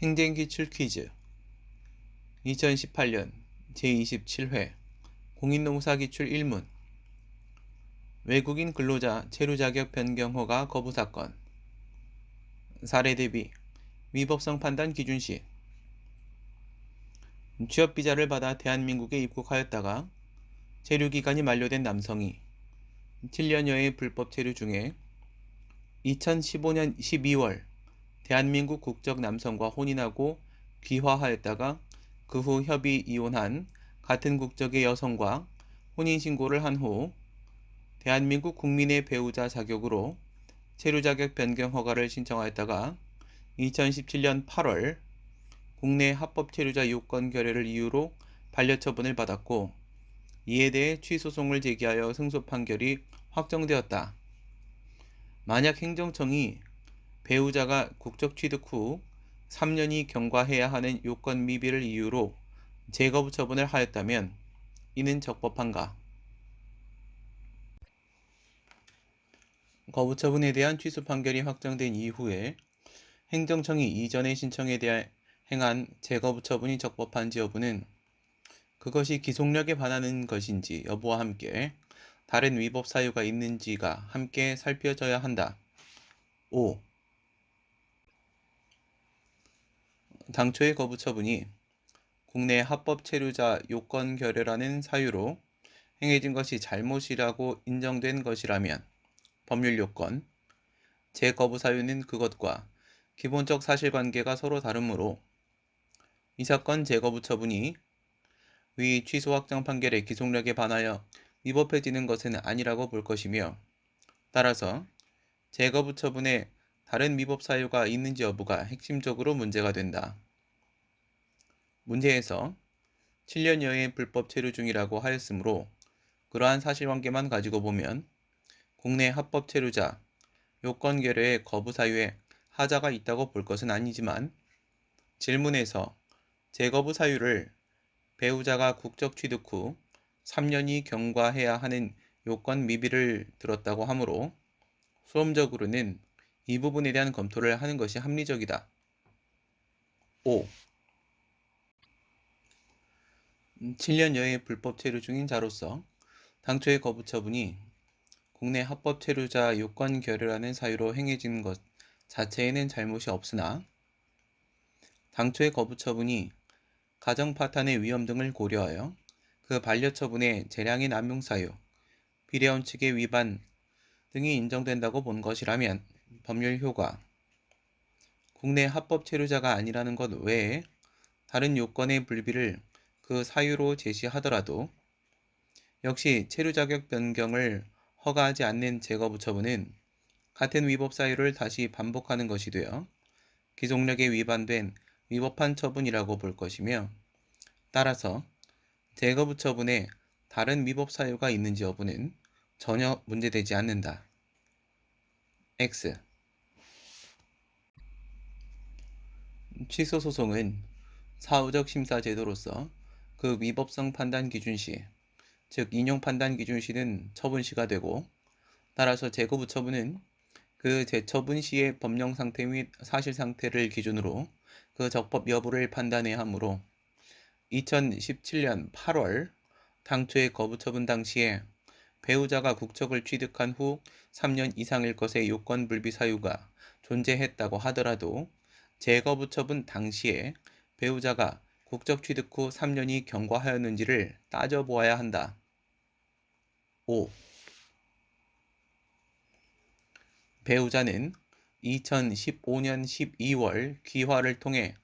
행정기출 퀴즈. 2018년 제27회 공인노무사기출 1문. 외국인 근로자 체류자격 변경 허가 거부 사건. 사례 대비 위법성 판단 기준 시. 취업 비자를 받아 대한민국에 입국하였다가 체류 기간이 만료된 남성이 7년여의 불법 체류 중에 2015년 12월 대한민국 국적 남성과 혼인하고 귀화하였다가 그 후 협의 이혼한 같은 국적의 여성과 혼인신고를 한 후 대한민국 국민의 배우자 자격으로 체류 자격 변경 허가를 신청하였다가 2017년 8월 국내 합법 체류자 요건 결여를 이유로 반려 처분을 받았고 이에 대해 취소송을 제기하여 승소 판결이 확정되었다. 만약 행정청이 배우자가 국적 취득 후 3년이 경과해야 하는 요건 미비를 이유로 재거부 처분을 하였다면 이는 적법한가? 거부 처분에 대한 취소 판결이 확정된 이후에 행정청이 이전의 신청에 대해 행한 재거부 처분이 적법한지 여부는 그것이 기속력에 반하는 것인지 여부와 함께 다른 위법 사유가 있는지가 함께 살펴져야 한다. 5. 당초의 거부 처분이 국내 합법 체류자 요건 결여라는 사유로 행해진 것이 잘못이라고 인정된 것이라면 법률 요건, 재거부 사유는 그것과 기본적 사실관계가 서로 다르므로 이 사건 재거부 처분이 위 취소 확정 판결의 기속력에 반하여 위법해지는 것은 아니라고 볼 것이며 따라서 재거부 처분에 다른 위법 사유가 있는지 여부가 핵심적으로 문제가 된다. 문제에서 7년여의 불법 체류 중이라고 하였으므로 그러한 사실관계만 가지고 보면 국내 합법 체류자 요건 결여의 거부 사유에 하자가 있다고 볼 것은 아니지만 질문에서 재거부 사유를 배우자가 국적 취득 후 3년이 경과해야 하는 요건 미비를 들었다고 하므로 수험적으로는 이 부분에 대한 검토를 하는 것이 합리적이다. 5. 7년여의 불법 체류 중인 자로서 당초의 거부 처분이 국내 합법 체류자 요건 결여라는 사유로 행해진 것 자체에는 잘못이 없으나 당초의 거부 처분이 가정 파탄의 위험 등을 고려하여 그 반려 처분의 재량의 남용 사유, 비례원칙의 위반 등이 인정된다고 본 것이라면 법률 효과, 국내 합법 체류자가 아니라는 것 외에 다른 요건의 불비를 그 사유로 제시하더라도 역시 체류 자격 변경을 허가하지 않는 재거부 처분은 같은 위법 사유를 다시 반복하는 것이 되어 기속력에 위반된 위법한 처분이라고 볼 것이며 따라서 재거부 처분에 다른 위법 사유가 있는지 여부는 전혀 문제되지 않는다. X. 취소 소송은 사후적 심사 제도로서 그 위법성 판단 기준 시, 즉 인용 판단 기준 시는 처분 시가 되고 따라서 재거부 처분은 그 재처분 시의 법령 상태 및 사실 상태를 기준으로 그 적법 여부를 판단해야 하므로 2017년 8월 당초의 거부 처분 당시에 배우자가 국적을 취득한 후 3년 이상일 것의 요건 불비 사유가 존재했다고 하더라도 재거부 처분 당시에 배우자가 국적 취득 후 3년이 경과하였는지를 따져보아야 한다. 5. 배우자는 2015년 12월 귀화를 통해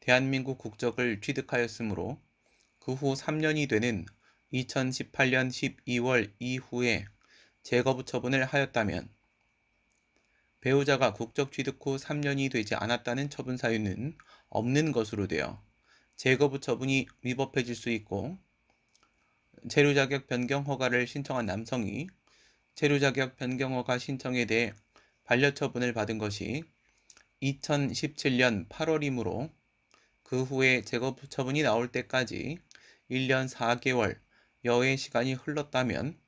대한민국 국적을 취득하였으므로 그 후 3년이 되는 2018년 12월 이후에 재거부 처분을 하였다면 배우자가 국적 취득 후 3년이 되지 않았다는 처분 사유는 없는 것으로 되어 재거부 처분이 위법해질 수 있고 체류 자격 변경 허가를 신청한 남성이 체류 자격 변경 허가 신청에 대해 반려 처분을 받은 것이 2017년 8월이므로 그 후에 재거 처분이 나올 때까지 1년 4개월 여의 시간이 흘렀다면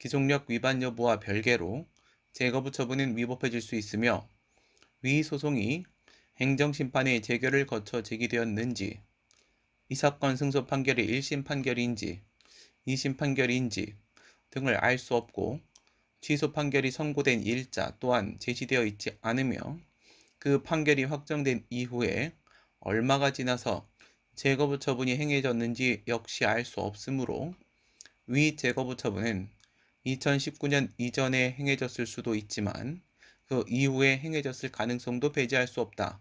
기속력 위반 여부와 별개로 재거부 처분은 위법해질 수 있으며 위 소송이 행정심판의 재결을 거쳐 제기되었는지, 이 사건 승소 판결이 1심 판결인지, 2심 판결인지 등을 알 수 없고 취소 판결이 선고된 일자 또한 제시되어 있지 않으며 그 판결이 확정된 이후에 얼마가 지나서 재거부 처분이 행해졌는지 역시 알 수 없으므로 위 재거부 처분은 2019년 이전에 행해졌을 수도 있지만 그 이후에 행해졌을 가능성도 배제할 수 없다.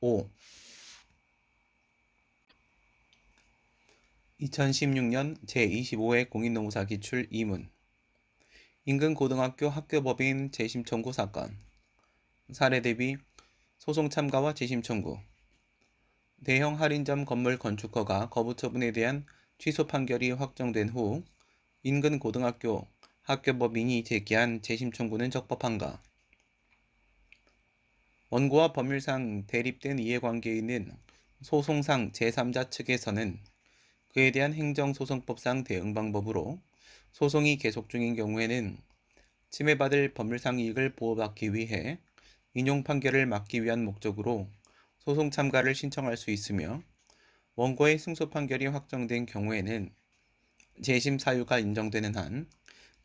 5. 2016년 제25회 공인노무사 기출 2문 인근 고등학교 학교법인 재심 청구 사건 사례 대비 소송 참가와 재심 청구 대형 할인점 건물 건축허가 거부 처분에 대한 취소 판결이 확정된 후 인근 고등학교 학교법인이 제기한 재심 청구는 적법한가? 원고와 법률상 대립된 이해관계에 있는 소송상 제3자 측에서는 그에 대한 행정소송법상 대응 방법으로 소송이 계속 중인 경우에는 침해받을 법률상 이익을 보호받기 위해 인용 판결을 막기 위한 목적으로 소송 참가를 신청할 수 있으며 원고의 승소 판결이 확정된 경우에는 재심 사유가 인정되는 한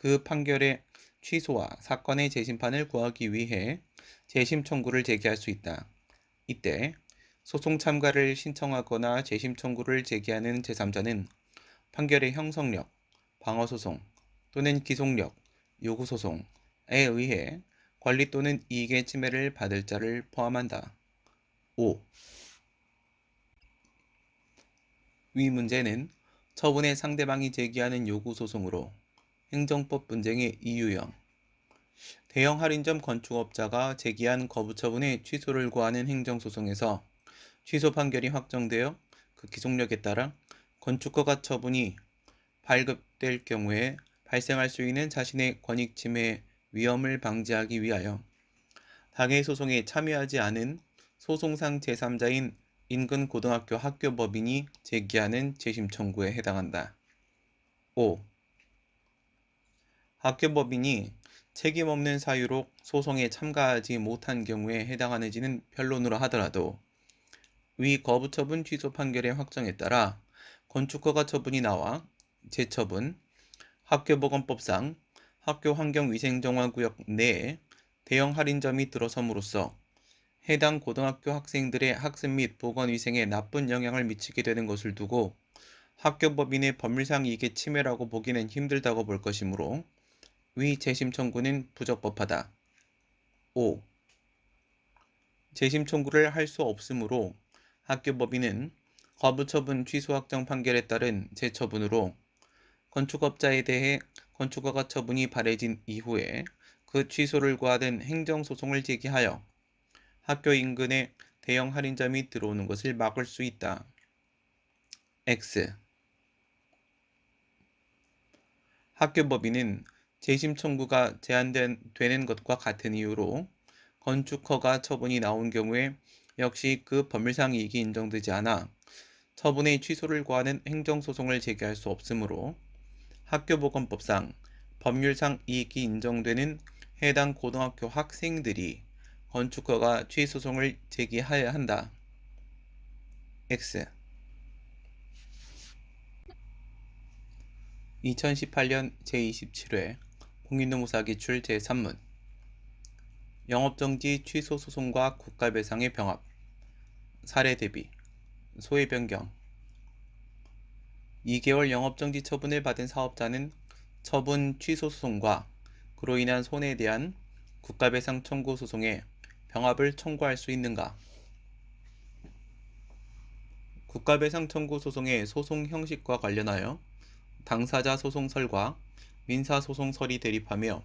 그 판결의 취소와 사건의 재심판을 구하기 위해 재심 청구를 제기할 수 있다. 이때 소송 참가를 신청하거나 재심 청구를 제기하는 제3자는 판결의 형성력, 방어소송 또는 기속력, 요구소송에 의해 권리 또는 이익의 침해를 받을 자를 포함한다. 5. 위 문제는 처분의 상대방이 제기하는 요구 소송으로 행정법 분쟁의 이유형. 대형 할인점 건축업자가 제기한 거부 처분의 취소를 구하는 행정소송에서 취소 판결이 확정되어 그 기속력에 따라 건축허가 처분이 발급될 경우에 발생할 수 있는 자신의 권익 침해 위험을 방지하기 위하여 당해 소송에 참여하지 않은 소송상 제3자인 인근 고등학교 학교법인이 제기하는 재심 청구에 해당한다. 5. 학교법인이 책임 없는 사유로 소송에 참가하지 못한 경우에 해당하는지는 변론으로 하더라도 위 거부 처분 취소 판결의 확정에 따라 건축허가 처분이 나와 재처분, 학교보건법상 학교 환경위생정화구역 내에 대형 할인점이 들어섬으로써 해당 고등학교 학생들의 학습 및 보건 위생에 나쁜 영향을 미치게 되는 것을 두고 학교법인의 법률상 이익의 침해라고 보기는 힘들다고 볼 것이므로 위 재심 청구는 부적법하다. 5. 재심 청구를 할 수 없으므로 학교법인은 거부처분 취소 확정 판결에 따른 재처분으로 건축업자에 대해 건축허가 처분이 발해진 이후에 그 취소를 구하던 행정소송을 제기하여 학교 인근에 대형 할인점이 들어오는 것을 막을 수 있다. X 학교 법인은 재심 청구가 제한되는 것과 같은 이유로 건축허가 처분이 나온 경우에 역시 그 법률상 이익이 인정되지 않아 처분의 취소를 구하는 행정소송을 제기할 수 없으므로 학교보건법상 법률상 이익이 인정되는 해당 고등학교 학생들이 건축허가 취소송을 제기하여야 한다. X. 2018년 제27회 공인노무사 기출 제3문. 영업정지 취소 소송과 국가배상의 병합. 사례 대비. 소외 변경. 2개월 영업정지 처분을 받은 사업자는 처분 취소 소송과 그로 인한 손해에 대한 국가배상 청구 소송에 병합을 청구할 수 있는가? 국가배상 청구 소송의 소송 형식과 관련하여 당사자 소송설과 민사소송설이 대립하며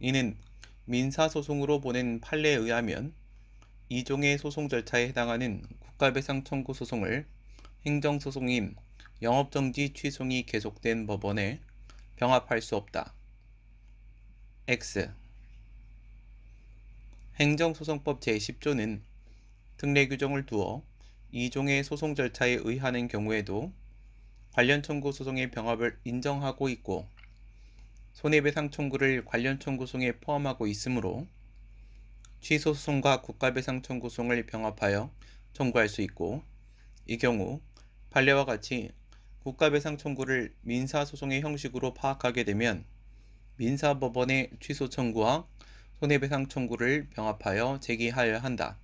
이는 민사소송으로 보낸 판례에 의하면 이종의 소송 절차에 해당하는 국가배상 청구 소송을 행정소송인 영업정지 취소이 계속된 법원에 병합할 수 없다. X 행정소송법 제10조는 특례 규정을 두어 이종의 소송 절차에 의하는 경우에도 관련 청구 소송의 병합을 인정하고 있고 손해배상 청구를 관련 청구 소송에 포함하고 있으므로 취소 소송과 국가배상 청구 소송을 병합하여 청구할 수 있고 이 경우 판례와 같이 국가배상 청구를 민사소송의 형식으로 파악하게 되면 민사법원의 취소 청구와 손해배상 청구를 병합하여 제기하여야 한다.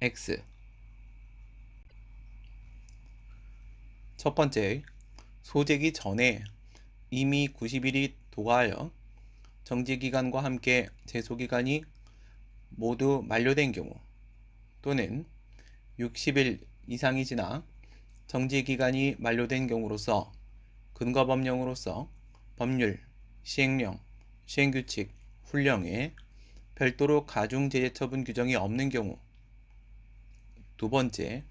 X 첫 번째, 소재기 전에 이미 90일이 도과하여 정지기간과 함께 제소기간이 모두 만료된 경우 또는 60일 이상이 지나 정지기간이 만료된 경우로서 근거법령으로서 법률, 시행령, 시행규칙, 훈령에 별도로 가중제재 처분 규정이 없는 경우 두 번째,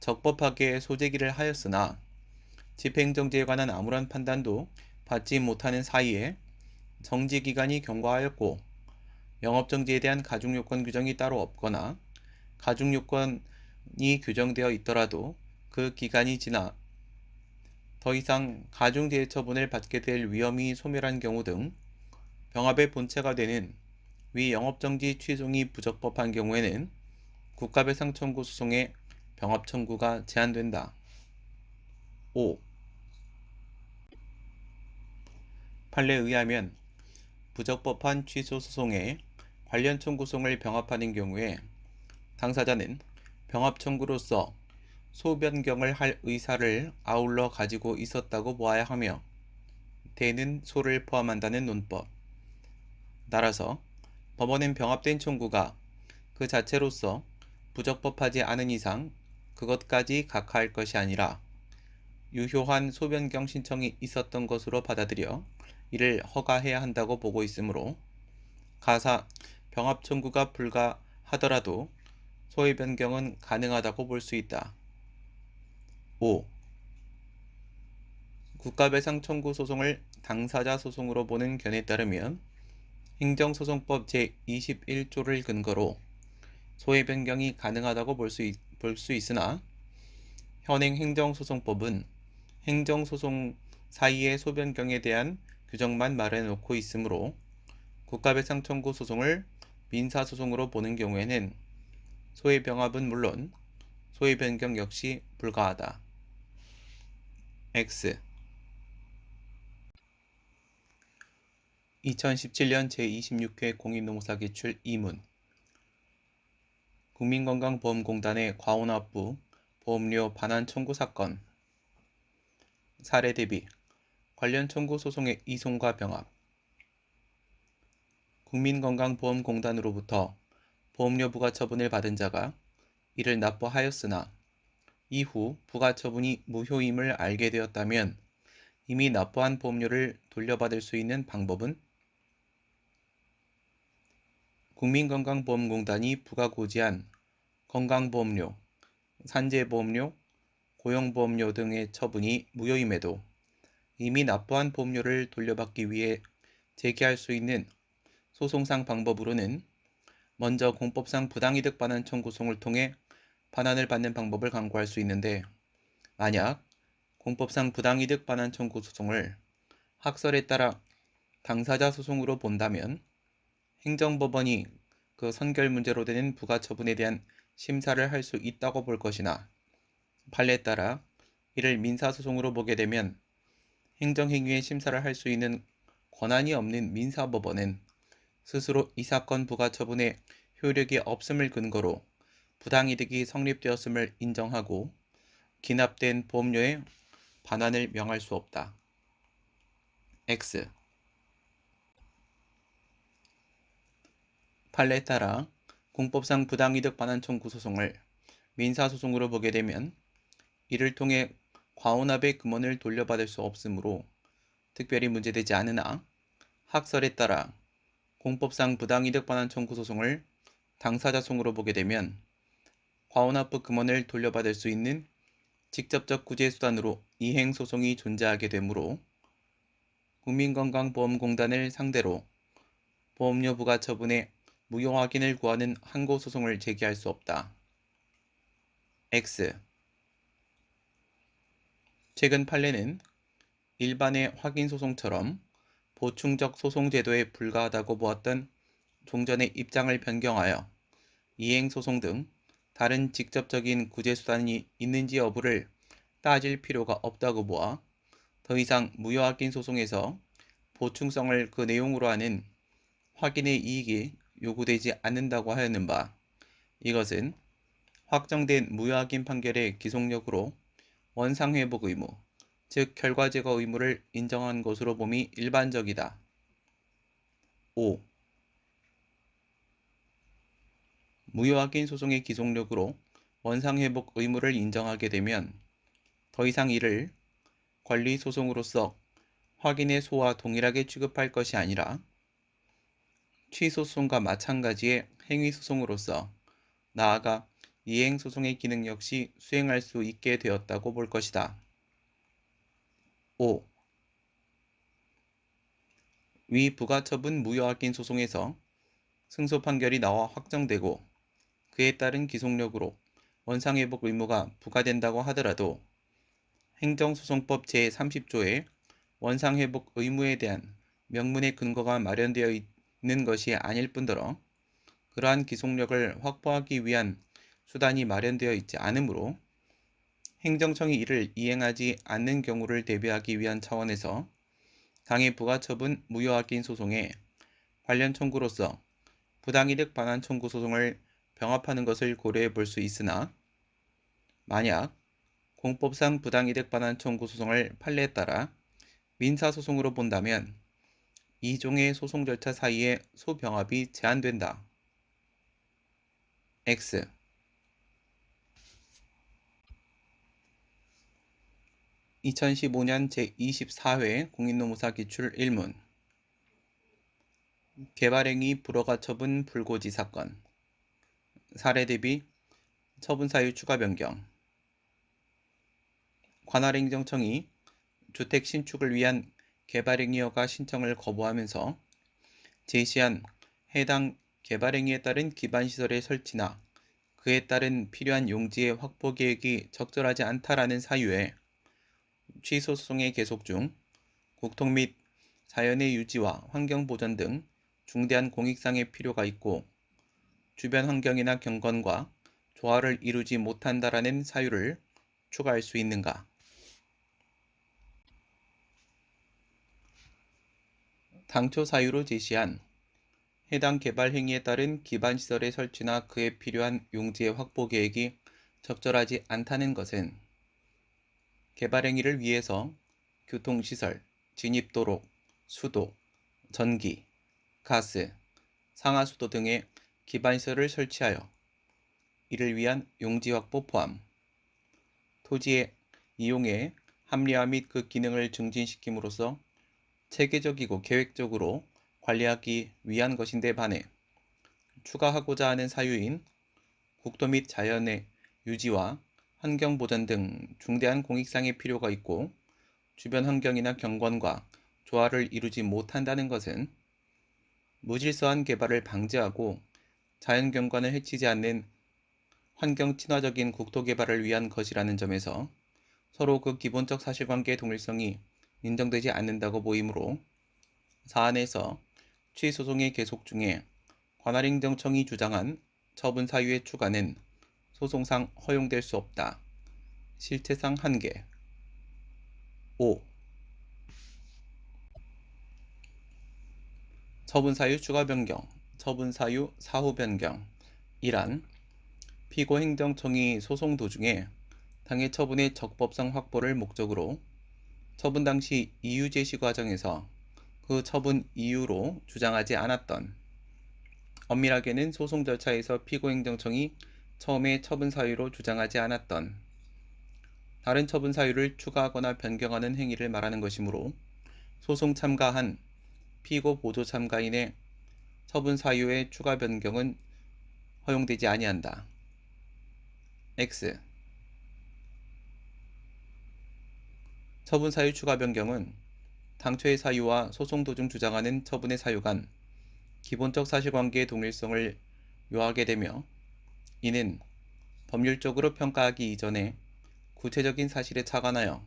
적법하게 소재기를 하였으나 집행정지에 관한 아무런 판단도 받지 못하는 사이에 정지기간이 경과하였고 영업정지에 대한 가중요건 규정이 따로 없거나 가중요건이 규정되어 있더라도 그 기간이 지나 더 이상 가중제재 처분을 받게 될 위험이 소멸한 경우 등 병합의 본체가 되는 위 영업정지 취소이 부적법한 경우에는 국가배상 청구 소송의 병합 청구가 제한된다. 5. 판례에 의하면 부적법한 취소 소송에 관련 청구 소송을 병합하는 경우에 당사자는 병합 청구로서 소 변경을 할 의사를 아울러 가지고 있었다고 보아야 하며 대는 소를 포함한다는 논법. 따라서 법원은 병합된 청구가 그 자체로서 부적법하지 않은 이상 그것까지 각하할 것이 아니라 유효한 소변경 신청이 있었던 것으로 받아들여 이를 허가해야 한다고 보고 있으므로 가사 병합 청구가 불가하더라도 소의 변경은 가능하다고 볼 수 있다. 5. 국가배상 청구 소송을 당사자 소송으로 보는 견해에 따르면 행정소송법 제21조를 근거로 소의 변경이 가능하다고 볼 수 볼 수 있으나 현행 행정소송법은 행정소송 사이의 소변경에 대한 규정만 마련해놓고 있으므로 국가배상 청구 소송을 민사소송으로 보는 경우에는 소의 병합은 물론 소의 변경 역시 불가하다. X 2017년 제26회 공인노무사 기출 2문. 국민건강보험공단의 과온압부 보험료 반환 청구 사건. 사례 대비 관련 청구 소송의 이송과 병합. 국민건강보험공단으로부터 보험료 부과 처분을 받은 자가 이를 납부하였으나 이후 부과 처분이 무효임을 알게 되었다면 이미 납부한 보험료를 돌려받을 수 있는 방법은 국민건강보험공단이 부가 고지한 건강보험료, 산재보험료, 고용보험료 등의 처분이 무효임에도 이미 납부한 보험료를 돌려받기 위해 제기할 수 있는 소송상 방법으로는 먼저 공법상 부당이득 반환 청구송을 통해 반환을 받는 방법을 강구할 수 있는데 만약 공법상 부당이득 반환 청구 소송을 학설에 따라 당사자 소송으로 본다면 행정법원이 그 선결 문제로 되는 부가 처분에 대한 심사를 할 수 있다고 볼 것이나 판례에 따라 이를 민사소송으로 보게 되면 행정행위의 심사를 할 수 있는 권한이 없는 민사법원은 스스로 이 사건 부가 처분에 효력이 없음을 근거로 부당이득이 성립되었음을 인정하고 기납된 보험료의 반환을 명할 수 없다. X 판례에 따라 공법상 부당이득 반환 청구 소송을 민사소송으로 보게 되면 이를 통해 과온합의 금원을 돌려받을 수 없으므로 특별히 문제되지 않으나 학설에 따라 공법상 부당이득 반환 청구 소송을 당사자 송으로 보게 되면 과온합부 금원을 돌려받을 수 있는 직접적 구제 수단으로 이행 소송이 존재하게 되므로 국민건강보험공단을 상대로 보험료 부과 처분에 무효 확인을 구하는 항고 소송을 제기할 수 없다. X 최근 판례는 일반의 확인 소송처럼 보충적 소송 제도에 불과하다고 보았던 종전의 입장을 변경하여 이행 소송 등 다른 직접적인 구제 수단이 있는지 여부를 따질 필요가 없다고 보아 더 이상 무효 확인 소송에서 보충성을 그 내용으로 하는 확인의 이익이 요구되지 않는다고 하였는 바 이것은 확정된 무효확인 판결의 기속력으로 원상회복 의무, 즉 결과 제거 의무를 인정한 것으로 봄이 일반적이다. 5. 무효확인 소송의 기속력으로 원상회복 의무를 인정하게 되면 더 이상 이를 권리소송으로서 확인의 소와 동일하게 취급할 것이 아니라 취소소송과 마찬가지의 행위소송으로서 나아가 이행소송의 기능 역시 수행할 수 있게 되었다고 볼 것이다. 5. 위 부가처분 무효확인 소송에서 승소 판결이 나와 확정되고 그에 따른 기속력으로 원상회복 의무가 부과된다고 하더라도 행정소송법 제30조의 원상회복 의무에 대한 명문의 근거가 마련되어 있 는 것이 아닐 뿐더러 그러한 기속력을 확보하기 위한 수단이 마련되어 있지 않으므로 행정청이 이를 이행하지 않는 경우를 대비하기 위한 차원에서 당해 부가처분 무효확인 소송에 관련 청구로서 부당이득 반환 청구 소송을 병합하는 것을 고려해 볼 수 있으나 만약 공법상 부당이득 반환 청구 소송을 판례에 따라 민사소송으로 본다면 이 종의 소송 절차 사이에 소병합이 제한된다. X. 2015년 제24회 공인노무사 기출 1문. 개발행위 불허가 처분 불고지 사건. 사례 대비 처분 사유 추가 변경. 관할행정청이 주택 신축을 위한 개발행위허가 신청을 거부하면서 제시한 해당 개발행위에 따른 기반시설의 설치나 그에 따른 필요한 용지의 확보 계획이 적절하지 않다라는 사유에 취소 소송의 계속 중 국토 및 자연의 유지와 환경 보전 등 중대한 공익상의 필요가 있고 주변 환경이나 경건과 조화를 이루지 못한다라는 사유를 추가할 수 있는가? 당초 사유로 제시한 해당 개발 행위에 따른 기반 시설의 설치나 그에 필요한 용지의 확보 계획이 적절하지 않다는 것은 개발 행위를 위해서 교통시설, 진입도로, 수도, 전기, 가스, 상하수도 등의 기반시설을 설치하여 이를 위한 용지 확보 포함, 토지의 이용의 합리화 및 그 기능을 증진시킴으로써 체계적이고 계획적으로 관리하기 위한 것인데 반해 추가하고자 하는 사유인 국도 및 자연의 유지와 환경 보전 등 중대한 공익상의 필요가 있고 주변 환경이나 경관과 조화를 이루지 못한다는 것은 무질서한 개발을 방지하고 자연 경관을 해치지 않는 환경 친화적인 국토 개발을 위한 것이라는 점에서 서로 그 기본적 사실관계의 동일성이 인정되지 않는다고 보이므로 사안에서 취소송의 계속 중에 관할행정청이 주장한 처분 사유의 추가는 소송상 허용될 수 없다. 실체상 한계 5. 처분 사유 추가 변경, 처분 사유 사후 변경 이란 피고 행정청이 소송 도중에 당해 처분의 적법성 확보를 목적으로 처분 당시 이유 제시 과정에서 그 처분 이유로 주장하지 않았던 엄밀하게는 소송 절차에서 피고 행정청이 처음에 처분 사유로 주장하지 않았던 다른 처분 사유를 추가하거나 변경하는 행위를 말하는 것이므로 소송 참가한 피고 보조 참가인의 처분 사유의 추가 변경은 허용되지 아니한다. X 처분 사유 추가 변경은 당초의 사유와 소송 도중 주장하는 처분의 사유 간 기본적 사실관계의 동일성을 요하게 되며 이는 법률적으로 평가하기 이전에 구체적인 사실에 착안하여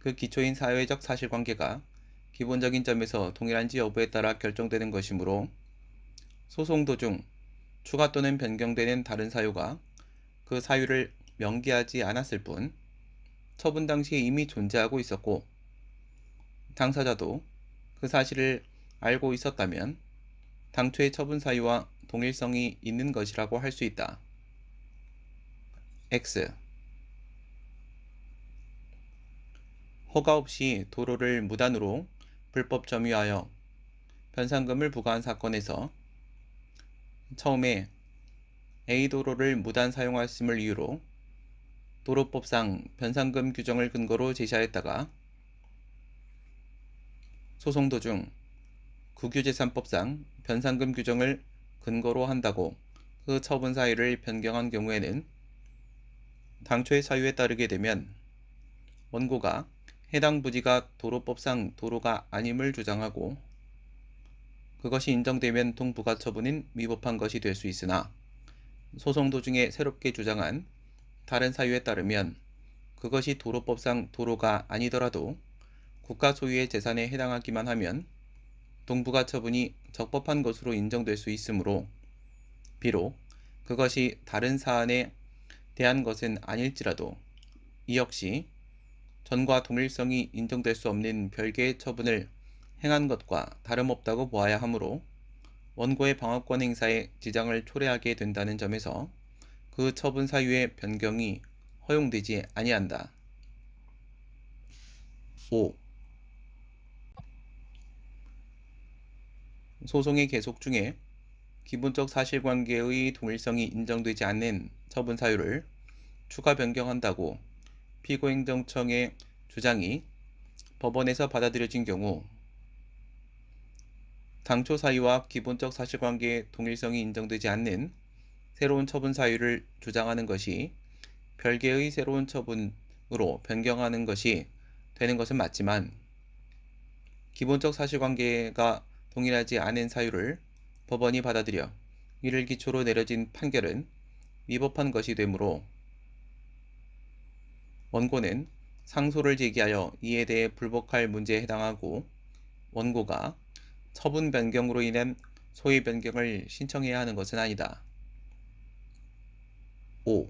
그 기초인 사회적 사실관계가 기본적인 점에서 동일한지 여부에 따라 결정되는 것이므로 소송 도중 추가 또는 변경되는 다른 사유가 그 사유를 명기하지 않았을 뿐 처분 당시에 이미 존재하고 있었고 당사자도 그 사실을 알고 있었다면 당초의 처분 사유와 동일성이 있는 것이라고 할 수 있다. X 허가 없이 도로를 무단으로 불법 점유하여 변상금을 부과한 사건에서 처음에 A 도로를 무단 사용하였음을 이유로 도로법상 변상금 규정을 근거로 제시하였다가 소송 도중 국유재산법상 변상금 규정을 근거로 한다고 그 처분 사유를 변경한 경우에는 당초의 사유에 따르게 되면 원고가 해당 부지가 도로법상 도로가 아님을 주장하고 그것이 인정되면 동부가 처분인 위법한 것이 될 수 있으나 소송 도중에 새롭게 주장한 다른 사유에 따르면 그것이 도로법상 도로가 아니더라도 국가 소유의 재산에 해당하기만 하면 동부가 처분이 적법한 것으로 인정될 수 있으므로 비록 그것이 다른 사안에 대한 것은 아닐지라도 이 역시 전과 동일성이 인정될 수 없는 별개의 처분을 행한 것과 다름없다고 보아야 하므로 원고의 방어권 행사에 지장을 초래하게 된다는 점에서 그 처분 사유의 변경이 허용되지 아니한다. 5. 소송의 계속 중에 기본적 사실관계의 동일성이 인정되지 않는 처분 사유를 추가 변경한다고 피고행정청의 주장이 법원에서 받아들여진 경우 당초 사유와 기본적 사실관계의 동일성이 인정되지 않는 새로운 처분 사유를 주장하는 것이 별개의 새로운 처분으로 변경하는 것이 되는 것은 맞지만 기본적 사실관계가 동일하지 않은 사유를 법원이 받아들여 이를 기초로 내려진 판결은 위법한 것이 되므로 원고는 상소를 제기하여 이에 대해 불복할 문제에 해당하고 원고가 처분 변경으로 인한 소위 변경을 신청해야 하는 것은 아니다. を